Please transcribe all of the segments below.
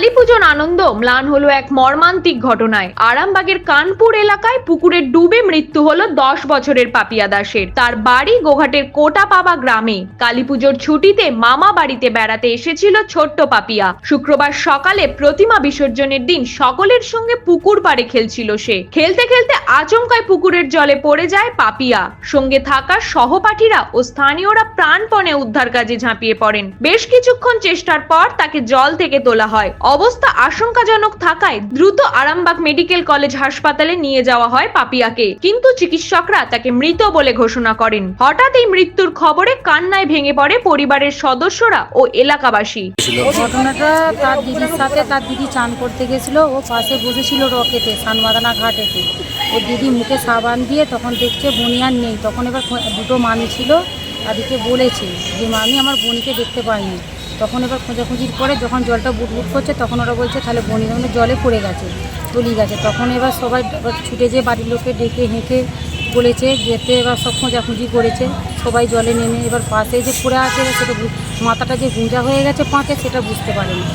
কালীপুজোর আনন্দ, ম্লান হলো এক মর্মান্তিক ঘটনায়। আরামবাগের কানপুর এলাকায় পুকুরে ডুবে মৃত্যু হলো দশ বছরের পাপিয়া দাসের। তার বাড়ি গোঘাটের কোটাপাবা গ্রামে। কালীপুজোর ছুটিতে মামা বাড়িতে বেড়াতে এসেছিল ছোট্ট পাপিয়া। শুক্রবার সকালে প্রতিমা বিসর্জনের দিন সকলের সঙ্গে পুকুর পাড়ে খেলছিল সে। খেলতে খেলতে আচমকায় পুকুরের জলে পড়ে যায় পাপিয়া। সঙ্গে থাকা সহপাঠীরা ও স্থানীয়রা প্রাণপণে উদ্ধার কাজে ঝাঁপিয়ে পড়েন। বেশ কিছুক্ষণ চেষ্টার পর তাকে জল থেকে তোলা হয়। অবস্থা আশঙ্কাজনক থাকায় দ্রুত আরামবাগ মেডিকেল কলেজ হাসপাতালে নিয়ে যাওয়া হয় পাপিয়াকে। কিন্তু চিকিৎসকরা তাকে মৃত বলে ঘোষণা করেন। হঠাৎ এই মৃত্যুর খবরে কান্নায় ভেঙে পড়ে পরিবারের সদস্যরা ও এলাকাবাসী। ঘটনাটা তার দিদির সাথে তার দিদি চান করতে গেছিল। ও পাশে বসেছিল রকেতে সানমাদানা ঘাটেতে। ও দিদি মুখে সাবান দিয়ে তখন দেখছে বনিয়ান নেই। তখন এবার দুটো মামি ছিল। তাদেরকে বলেছে যে, মামি, আমার বোনকে দেখতে পাইনি। তখন এবার খোঁজাখুঁজির পরে যখন জলটা বুট বুট করছে, তখন ওরা বলছে, তাহলে বনি মানে জলে পড়ে গেছে, তলিয়ে গেছে। তখন এবার সবাই ছুটে যেয়ে বাড়ির লোককে ডেকে হেঁকে বলেছে, যেতে এবার সব খোঁজাখুঁজি করেছে। সবাই জলে নেমে এবার পাশে যে পড়ে আছে সেটা মাথাটা যে গুঁজা হয়ে গেছে পাঁকে সেটা বুঝতে পারেনি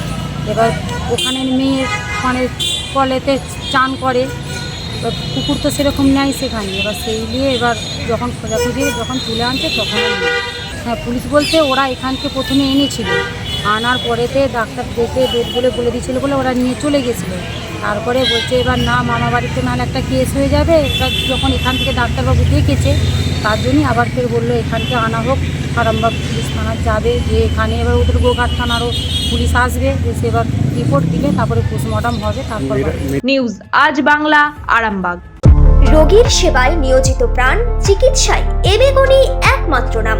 এবার ওখানে মেয়ে মানে কলেতে চান করে, এবার কুকুর তো সেরকম নেয় সেখানে। এবার সেই নিয়ে এবার যখন খোঁজাখুঁজি, যখন তুলে আনছে, তখন হ্যাঁ পুলিশ বলতে ওরা এখানকে প্রথমে এনেছিল। আনার পরেতে ডাক্তার দেখে ডেট বলে বলে দিয়েছিল বলে ওরা নিয়ে চলে গেছিল। তারপরে বলছে এবার না মামা বাড়িতে নাহলে একটা কেস হয়ে যাবে। এবার যখন এখান থেকে ডাক্তারবাবু দেখেছে তার জন্যই আবার ফের বলল এখানকে আনা হোক আরামবাগ পুলিশ থানা যাবে যে এখানে এবার ওদের গোঘাট থানারও পুলিশ আসবে এসে এবার রিপোর্ট দিলে তারপরে পোস্টমর্টম হবে তারপর নিউজ আজ বাংলা আরামবাগ। রোগীর সেবায় নিয়োজিত প্রাণ চিকিৎসায় এবেগুনি একমাত্র নাম।